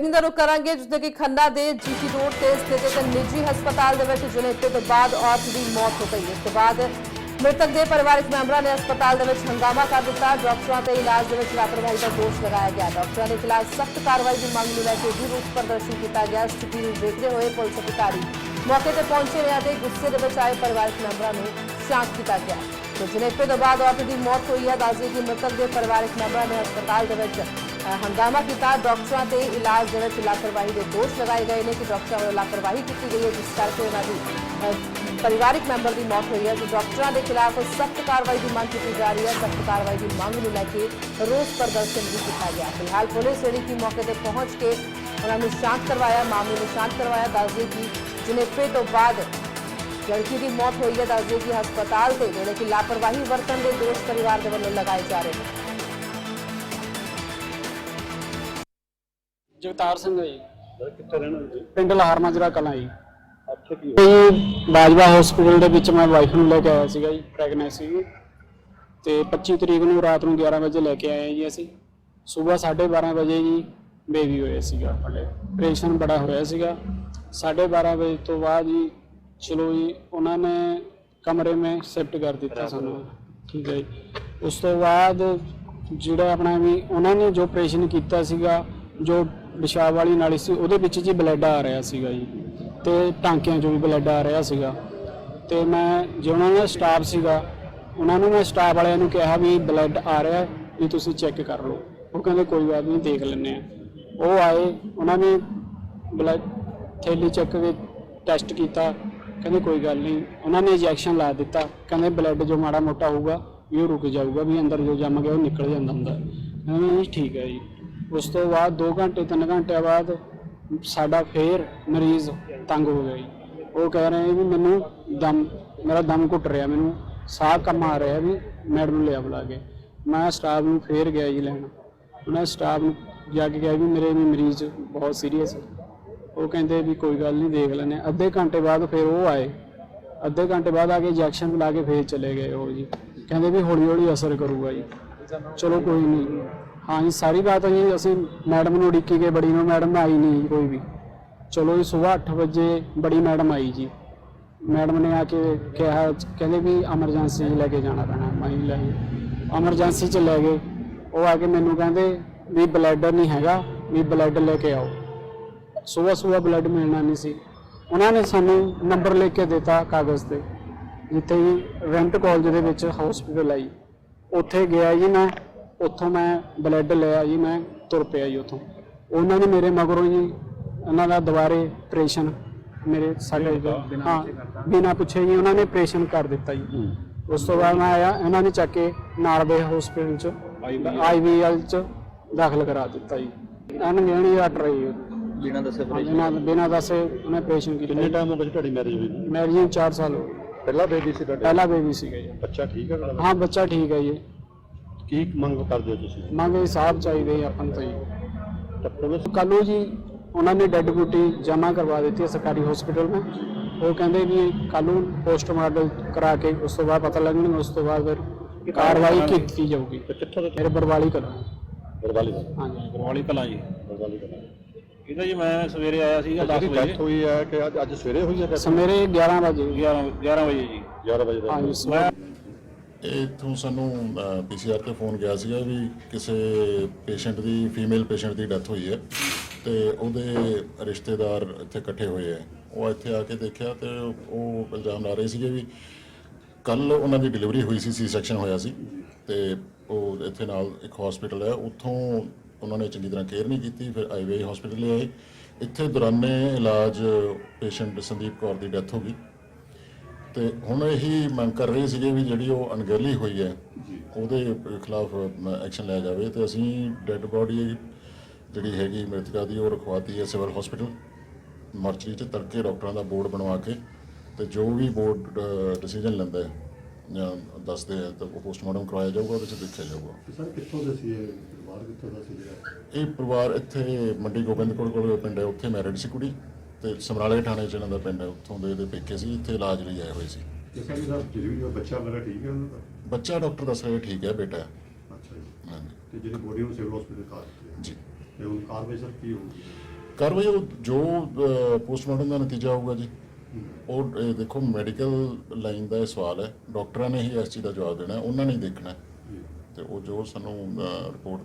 Breaking ਦਾ ਰੁਕ ਕਰਾਂਗੇ ਜਿਸਦੇ ਕਿ ਖੰਨਾ ਦੇ ਜੀਟੀ ਰੋਡ ਤੇ ਸਥਿਤ ਇੱਕ ਨਿੱਜੀ ਹਸਪਤਾਲ ਦੇ ਵਿੱਚ ਜਨੇਪੇ ਤੋਂ ਬਾਅਦ ਔਰਤ ਦੀ ਮੌਤ ਹੋ ਗਈ। ਇਸ ਤੋਂ ਬਾਅਦ ਮ੍ਰਿਤਕ ਦੇ ਪਰਿਵਾਰਕ ਮੈਂਬਰਾਂ ਨੇ ਹਸਪਤਾਲ ਦੇ ਵਿੱਚ ਹੰਗਾਮਾ ਕਰ ਦਿੱਤਾ। ਡਾਕਟਰਾਂ ਤੇ ਇਲਾਜ ਦੇ ਵਿੱਚ ਲਾਪਰਵਾਹੀ ਦਾ ਦੋਸ਼ ਲਗਾਇਆ ਗਿਆ। ਡਾਕਟਰਾਂ ਦੇ ਖਿਲਾਫ ਸਖਤ ਕਾਰਵਾਈ ਦੀ ਮੰਗ ਨੂੰ ਲੈ ਕੇ ਵੀ ਰੋਸ ਪ੍ਰਦਰਸ਼ਨ ਕੀਤਾ ਗਿਆ। ਸਥਿਤੀ ਨੂੰ ਦੇਖਦੇ ਹੋਏ ਪੁਲਿਸ ਅਧਿਕਾਰੀ ਮੌਕੇ ਤੇ ਪਹੁੰਚੇ ਨੇ ਅਤੇ ਗੁੱਸੇ ਦੇ ਵਿੱਚ ਆਏ ਪਰਿਵਾਰਕ ਮੈਂਬਰਾਂ ਨੂੰ ਸ਼ਾਂਤ ਕੀਤਾ ਗਿਆ। ਤੇ ਜਨੇਪੇ ਤੋਂ ਬਾਅਦ ਔਰਤ ਦੀ ਮੌਤ ਹੋਈ ਹੈ, ਦੱਸਦੇ ਕਿ ਮ੍ਰਿਤਕ ਦੇ ਪਰਿਵਾਰਕ ਮੈਂਬਰਾਂ ਨੇ ਹਸਪਤਾਲ ਦੇ ਵਿੱਚ ਹੰਗਾਮਾ ਕੀਤਾ ਡਾਕਟਰਾਂ ਤੇ ਇਲਾਜ ਦੇ ਵਿੱਚ ਲਾਪਰਵਾਹੀ ਦੇ ਦੋਸ਼ ਲਗਾਏ ਗਏ ਨੇ ਕਿ ਡਾਕਟਰਾਂ ਵੱਲੋਂ ਲਾਪਰਵਾਹੀ ਕੀਤੀ ਗਈ ਹੈ ਜਿਸ ਕਰਕੇ ਉਹਨਾਂ ਦੀ ਅ, ਪਰਿਵਾਰਕ ਮੈਂਬਰ ਦੀ ਮੌਤ ਹੋਈ ਹੈ ਤੇ ਡਾਕਟਰਾਂ ਦੇ ਖਿਲਾਫ ਸਖਤ ਕਾਰਵਾਈ ਦੀ ਮੰਗ ਕੀਤੀ ਜਾ ਰਹੀ ਹੈ ਸਖਤ ਕਾਰਵਾਈ ਦੀ ਮੰਗ ਨੂੰ ਲੈ ਕੇ ਰੋਸ ਪ੍ਰਦਰਸ਼ਨ ਵੀ ਕੀਤਾ ਗਿਆ ਫਿਲਹਾਲ ਪੁਲਿਸ ਜਿਹੜੀ ਕਿ ਮੌਕੇ ਤੇ ਪਹੁੰਚ ਕੇ ਉਹਨਾਂ ਨੂੰ ਸ਼ਾਂਤ ਕਰਵਾਇਆ ਮਾਮਲੇ ਨੂੰ ਸ਼ਾਂਤ ਕਰਵਾਇਆ ਦੱਸਦੇ ਕਿ ਜਨੇਪੇ ਤੋਂ ਬਾਅਦ ਲੜਕੀ ਦੀ ਮੌਤ ਹੋਈ ਹੈ ਦੱਸਦੇ ਕਿ ਹਸਪਤਾਲ ਤੇ ਜਿਹੜੇ ਕਿ ਲਾਪਰਵਾਹੀ ਵਰਤਣ ਦੇ ਦੋਸ਼ ਪਰਿਵਾਰ ਦੇ ਵੱਲੋਂ ਲਗਾਏ ਜਾ ਰਹੇ ਨੇ ਜਗਤਾਰ ਸਿੰਘ ਹੈ ਜੀ। ਕਿੱਥੇ ਰਹਿਣਾ ਤੁਸੀਂ ਪਿੰਡ ਲਹਾਰ ਮਾਜਰਾ ਕਲਾਂ ਜੀ। ਇੱਥੇ ਕੀ ਜੀ ਬਾਜਵਾ ਹਸਪੀਟਲ ਦੇ ਵਿੱਚ ਮੈਂ ਵਾਈਫ ਨੂੰ ਲੈ ਕੇ ਆਇਆ ਸੀਗਾ ਜੀ ਪ੍ਰੈਗਨੈਂਸੀ ਤੇ 25 ਤਰੀਕ ਨੂੰ ਰਾਤ ਨੂੰ 11 ਵਜੇ ਲੈ ਕੇ ਆਏ ਜੀ ਅਸੀਂ। ਸਵੇਰ 12:30 ਵਜੇ ਜੀ ਬੇਬੀ ਹੋਇਆ ਸੀਗਾ ਸਾਡੇ ਆਪਰੇਸ਼ਨ ਬੜਾ ਹੋਇਆ ਸੀਗਾ। 12:30 ਵਜੇ ਤੋਂ ਬਾਅਦ ਜੀ ਚਲੋ ਜੀ ਉਹਨਾਂ ਨੇ ਕਮਰੇ ਮੇ ਸ਼ਿਫਟ ਕਰ ਦਿੱਤਾ ਸਾਨੂੰ। ਠੀਕ ਹੈ ਜੀ। ਉਸ ਤੋਂ ਬਾਅਦ ਜਿਹੜਾ ਆਪਣਾ ਵੀ ਉਹਨਾਂ ਨੇ ਜੋ ਆਪਰੇਸ਼ਨ ਕੀਤਾ ਸੀਗਾ ਜੋ ਪਿਸ਼ਾਬ ਵਾਲੀ ਨਾਲੀ ਸੀ, ਉਹਦੇ ਵਿੱਚ ਜੀ ਬਲੱਡ ਆ ਰਿਹਾ ਸੀਗਾ ਜੀ। ਤੇ ਟਾਂਕਿਆਂ 'ਚੋਂ ਵੀ ਬਲੱਡ ਆ ਰਿਹਾ ਸੀਗਾ। ਤੇ ਮੈਂ, ਜੋ ਉਹਨਾਂ ਦਾ ਸਟਾਫ ਸੀਗਾ, ਉਹਨਾਂ ਨੂੰ ਮੈਂ ਸਟਾਫ ਵਾਲਿਆਂ ਨੂੰ ਕਿਹਾ ਵੀ ਬਲੱਡ ਆ ਰਿਹਾ ਵੀ ਤੁਸੀਂ ਚੈੱਕ ਕਰ ਲਓ। ਉਹ ਕਹਿੰਦੇ, ਕੋਈ ਗੱਲ ਨਹੀਂ, ਦੇਖ ਲੈਂਦੇ ਆ ਉਹ ਆਏ, ਉਹਨਾਂ ਨੇ ਬਲੱਡ ਥੈਲੀ ਚੱਕ ਕੇ ਟੈਸਟ ਕੀਤਾ। ਕਹਿੰਦੇ, ਕੋਈ ਗੱਲ ਨਹੀਂ। ਉਹਨਾਂ ਨੇ ਇੰਜੈਕਸ਼ਨ ਲਾ ਦਿੱਤਾ। ਕਹਿੰਦੇ, ਬਲੱਡ ਜੋ ਮਾੜਾ ਮੋਟਾ ਹੋਊਗਾ, ਵੀ ਉਹ ਰੁਕ ਜਾਊਗਾ, ਵੀ ਅੰਦਰ ਜੋ ਜੰਮ ਗਿਆ, ਉਹ ਨਿਕਲ ਜਾਂਦਾ ਹੁੰਦਾ ਕਹਿੰਦੇ ਜੀ ਠੀਕ ਹੈ ਜੀ। ਉਸ ਤੋਂ ਬਾਅਦ 2 ਘੰਟੇ 3 ਘੰਟੇ ਬਾਅਦ ਸਾਡਾ ਫੇਰ ਮਰੀਜ਼ ਤੰਗ ਹੋ ਗਿਆ ਜੀ। ਉਹ ਕਹਿ ਰਹੇ ਵੀ ਮੈਨੂੰ ਦਮ, ਮੇਰਾ ਦਮ ਘੁੱਟ ਰਿਹਾ, ਮੈਨੂੰ ਸਾਹ ਕੰਮ ਆ ਰਿਹਾ ਵੀ ਮੈਡਮ ਨੂੰ ਲਿਆ ਬੁਲਾ ਕੇ। ਮੈਂ ਸਟਾਫ ਨੂੰ ਫੇਰ ਗਿਆ ਜੀ ਲੈਣ। ਉਹਨਾਂ ਸਟਾਫ ਨੂੰ ਜਾ ਕੇ ਕਿਹਾ ਵੀ ਮੇਰੇ ਵੀ ਮਰੀਜ਼ ਬਹੁਤ ਸੀਰੀਅਸ ਉਹ ਕਹਿੰਦੇ ਵੀ ਕੋਈ ਗੱਲ ਨਹੀਂ, ਦੇਖ ਲੈਂਦੇ ਅੱਧੇ ਘੰਟੇ ਬਾਅਦ ਫਿਰ ਉਹ ਆਏ। ਅੱਧੇ ਘੰਟੇ ਬਾਅਦ ਆ ਕੇ ਇੰਜੈਕਸ਼ਨ ਲਾ ਕੇ ਫੇਰ ਚਲੇ ਗਏ ਉਹ ਜੀ। ਕਹਿੰਦੇ ਵੀ ਹੌਲੀ ਹੌਲੀ ਅਸਰ ਕਰੂਗਾ ਜੀ। ਚਲੋ ਕੋਈ ਨਹੀਂ। ਹਾਂ ਜੀ ਸਾਰੀ ਬਾਤ ਹੈ ਜੀ ਅਸੀਂ ਮੈਡਮ ਨੂੰ ਉਡੀਕੀ ਗਏ, ਬੜੀ ਨੂੰ ਮੈਡਮ ਆਈ ਨਹੀਂ ਜੀ ਕੋਈ ਵੀ। ਚਲੋ ਜੀ, ਸਵੇਰ 8 ਵਜੇ ਬੜੀ ਮੈਡਮ ਆਈ ਜੀ। ਮੈਡਮ ਨੇ ਆ ਕੇ ਕਿਹਾ, ਕਹਿੰਦੇ ਵੀ ਐਮਰਜੈਂਸੀ ਲੈ ਕੇ ਜਾਣਾ ਪੈਣਾ, ਮੈਂ ਲੈ ਐਮਰਜੈਂਸੀ ਚ ਲੈ ਗਏ। ਉਹ ਆ ਕੇ ਮੈਨੂੰ ਕਹਿੰਦੇ ਵੀ ਬਲੱਡ ਨਹੀਂ ਹੈਗਾ, ਵੀ ਬਲੱਡ ਲੈ ਕੇ ਆਓ। ਸਵੇਰ ਸਵੇਰ ਬਲੱਡ ਮਿਲਣਾ ਨਹੀਂ ਸੀ। ਉਹਨਾਂ ਨੇ ਸਾਨੂੰ ਨੰਬਰ ਲਿਖ ਕੇ ਦਿੱਤਾ ਕਾਗਜ਼ ਤੇ, ਜਿੱਥੇ ਜੀ ਰੈਂਟ ਕਾਲਜ ਦੇ ਵਿੱਚ ਹਸਪੀਟਲ ਆਈ। ਉੱਥੇ ਗਿਆ ਜੀ ਮੈਂ ਉੱਥੋਂ ਮੈਂ ਬਲੱਡ ਲਿਆ ਜੀ ਮੈਂ ਤੁਰ ਪਿਆ ਜੀ ਉੱਥੋਂ। ਉਹਨਾਂ ਨੇ ਮੇਰੇ ਮਗਰੋਂ ਜੀ ਉਹਨਾਂ ਦਾ ਦੁਬਾਰੇ ਆਪਰੇਸ਼ਨ ਮੇਰੇ ਸਾਡੇ ਹਾਂ ਬਿਨਾਂ ਪੁੱਛੇ ਜੀ ਉਹਨਾਂ ਨੇ ਆਪਰੇਸ਼ਨ ਕਰ ਦਿੱਤਾ ਜੀ। ਉਸ ਤੋਂ ਬਾਅਦ ਮੈਂ ਆਇਆ ਇਹਨਾਂ ਨੇ ਚੱਕ ਕੇ ਨਾਲਵੇ ਹਸਪੀਟਲ ਚ ਆਈਵੀਐਲ ਚ ਦਾਖਲ ਕਰਾ ਦਿੱਤਾ ਜੀ। ਇਹਨਾਂ ਨੇ ਨਹੀਂ ਹਟ ਰਹੀ ਬਿਨਾਂ ਦੱਸੇ ਬਿਨਾਂ ਦੱਸੇ ਉਹਨੇ ਆਪਰੇਸ਼ਨ ਕਿੰਨੇ ਕੀਤਾ ਟਾਈਮ ਹੋ ਗਿਆ ਤੁਹਾਡੀ ਮੈਰਿਜ ਹੋਈ? ਮੈਰਿਜ ਨੂੰ 4 ਸਾਲ ਹੋ ਗਏ। ਪਹਿਲਾ ਬੇਬੀ ਸੀ ਤੁਹਾਡਾ? ਪਹਿਲਾ ਬੇਬੀ ਸੀਗਾ ਜੀ। ਬੱਚਾ ਠੀਕ ਹੈ ਤੁਹਾਡਾ? ਹਾਂ ਬੱਚਾ ਠੀਕ ਹੈ ਜੀ। ਕੀ ਮੰਗ ਕਰਦੇ ਹੋ ਤੁਸੀਂ? ਮੰਗੇ ਸਾਹਿਬ ਚਾਹੀਦੇ ਜੀ ਆਪਾਂ ਨੂੰ ਤਾਂ ਜੀ। ਤਾਂ ਪੁਲਿਸ ਕੱਲ੍ਹ ਜੀ ਉਹਨਾਂ ਨੇ ਡੈੱਡ ਬੋਡੀ ਜਮ੍ਹਾਂ ਕਰਵਾ ਦਿੱਤੀ ਹੈ ਸਰਕਾਰੀ ਹਸਪੀਟਲ में ਉਹ ਕਹਿੰਦੇ ਵੀ ਕੱਲ੍ਹ ਨੂੰ ਪੋਸਟਮਾਰਟਮ ਕਰਾ ਕੇ ਉਸ ਤੋਂ ਬਾਅਦ ਪਤਾ ਲੱਗਣਗੇ ਉਸ ਤੋਂ ਬਾਅਦ ਫਿਰ ਕਾਰਵਾਈ ਕੀਤੀ ਜਾਊਗੀ। ਤੇ ਕਿੱਥੋਂ ਦੇ ਮੇਰੇ ਬਰਵਾਲੀ ਕਰਾਂ ਬਰਵਾਲੀ ਦਾ ਹਾਂਜੀ ਬਰਵਾਲੀ ਭਲਾ ਜੀ ਬਰਵਾਲੀ ਦਾ ਇਹਦਾ ਜੀ ਮੈਂ ਸਵੇਰੇ ਆਇਆ ਸੀਗਾ 10 ਜਿਹੜੀ ਵਜੇ। ਡੈਥ ਹੋਈ ਹੈ ਕਿ ਅੱਜ ਅੱਜ ਸਵੇਰੇ ਹੋਈ ਹੈ death? ਸਵੇਰੇ 11 ਵਜੇ। 11 11 ਵਜੇ ਜੀ। 11 ਵਜੇ ਦਾ। ਹਾਂਜੀ ਸਵੇਰੇ। ਇਹ ਇੱਥੋਂ ਸਾਨੂੰ ਪੀਸੀਆਰ ਤੇ ਫੋਨ ਗਿਆ ਸੀਗਾ ਵੀ ਕਿਸੇ ਪੇਸ਼ੈਂਟ ਦੀ ਫੀਮੇਲ ਪੇਸ਼ੈਂਟ ਦੀ ਡੈਥ ਹੋਈ ਹੈ ਤੇ ਉਹਦੇ ਰਿਸ਼ਤੇਦਾਰ ਇੱਥੇ ਇਕੱਠੇ ਹੋਏ ਆ ਉਹ ਇੱਥੇ ਆ ਕੇ ਦੇਖਿਆ ਤੇ ਉਹ ਇਲਜ਼ਾਮ ਲਾ ਰਹੇ ਸੀਗੇ ਵੀ ਕੱਲ ਉਹਨਾਂ ਦੀ ਡਿਲੀਵਰੀ ਹੋਈ ਸੀ ਸੀ ਸੈਕਸ਼ਨ ਹੋਇਆ ਸੀ ਤੇ ਉਹ ਇੱਥੇ ਨਾਲ ਇੱਕ ਹਸਪੀਟਲ ਹੈ ਉੱਥੋਂ ਉਹਨਾਂ ਨੇ ਚੰਗੀ ਤਰ੍ਹਾਂ ਕੇਅਰ ਨਹੀਂ ਕੀਤੀ ਫਿਰ ਆਈਵੀ ਹਸਪੀਟਲ ਆਏ ਇੱਥੇ ਦੌਰਾਨੇ ਇਲਾਜ ਪੇਸ਼ੈਂਟ ਸੰਦੀਪ ਕੌਰ ਦੀ ਡੈਥ ਹੋ ਗਈ। ਤੇ ਹੁਣ ਇਹੀ ਮੰਗ ਕਰ ਰਹੇ ਸੀਗੇ ਵੀ ਜਿਹੜੀ ਉਹ ਅਣਗਹਿਲੀ ਹੋਈ ਹੈ ਉਹਦੇ ਖਿਲਾਫ ਐਕਸ਼ਨ ਲਿਆ ਜਾਵੇ ਤੇ ਅਸੀਂ ਡੈੱਡ ਬੋਡੀ ਜਿਹੜੀ ਹੈਗੀ ਮ੍ਰਿਤਕਾ ਦੀ ਉਹ ਰਖਵਾਤੀ ਹੈ ਸਿਵਲ ਹਸਪੀਟਲ ਮਰਚਰੀ ਚ ਤੜਕੇ ਡਾਕਟਰਾਂ ਦਾ ਬੋਰਡ ਬਣਵਾ ਕੇ ਤੇ ਜੋ ਵੀ ਬੋਰਡ ਡਿਸੀਜਨ ਲੈਂਦਾ ਹੈ ਦੱਸਦੇ ਆ ਤਾਂ ਉਹ ਪੋਸਟਮਾਰਟਮ ਕਰਵਾਇਆ ਜਾਊਗਾ ਉਹਦੇ ਚ ਦੇਖਿਆ ਜਾਊਗਾ। ਸਰ ਕਿੱਥੋਂ ਦੇ ਸੀ ਇਹ ਪਰਿਵਾਰ ਕਿੱਥੋਂ ਦਾ ਸੀ ਜਿਹੜਾ ਇਹ ਪਰਿਵਾਰ ਇੱਥੇ ਮੰਡੀ ਗੋਬਿੰਦਪੁਰ ਕੋਲ ਪਿੰਡ ਹੈ ਉੱਥੇ ਮੈਰਿਡ ਸੀ ਕੁੜੀ ਤੇ ਸਮਰਾਲੇ ਥਾਣੇ ਚ ਇਹਨਾਂ ਦਾ ਪਿੰਡ ਹੈ ਉੱਥੋਂ ਦੇ ਇਹਦੇ ਪੇਕੇ ਸੀ ਇੱਥੇ ਇਲਾਜ ਲਈ ਆਏ ਹੋਏ ਸੀ। ਸਰ ਬੱਚਾ ਮੇਰਾ ਠੀਕ ਹੈ ਉਹਨਾਂ ਦਾ? ਬੱਚਾ ਡਾਕਟਰ ਦੱਸ ਰਿਹਾ ਠੀਕ ਹੈ ਬੇਟਾ। ਅੱਛਾ ਜੀ। ਹਾਂਜੀ। ਤੇ ਜਿਹੜੀ ਬੋਡੀ ਨੂੰ ਸਿਵਲ ਹਸਪੀਟਲ ਕਾਰ। ਜੀ। ਤੇ ਕਾਰਵਾਈ ਸਰ ਕੀ ਹੋਊਗੀ? ਕਾਰਵਾਈ ਉਹ ਜੋ ਪੋਸਟਮਾਰਟਮ ਦਾ ਨਤੀਜਾ ਆਊਗਾ ਜੀ। ਉਹ ਇਹ ਦੇਖੋ ਮੈਡੀਕਲ ਲਾਈਨ ਦਾ ਇਹ ਸਵਾਲ ਹੈ। ਡਾਕਟਰਾਂ ਨੇ ਹੀ ਇਸ ਚੀਜ਼ ਦਾ ਜਵਾਬ ਦੇਣਾ ਹੈ, ਉਹਨਾਂ ਨੇ ਹੀ ਦੇਖਣਾ ਹੈ। ਤੇ ਉਹ ਜੋ ਸਾਨੂੰ ਰਿਪੋਰਟ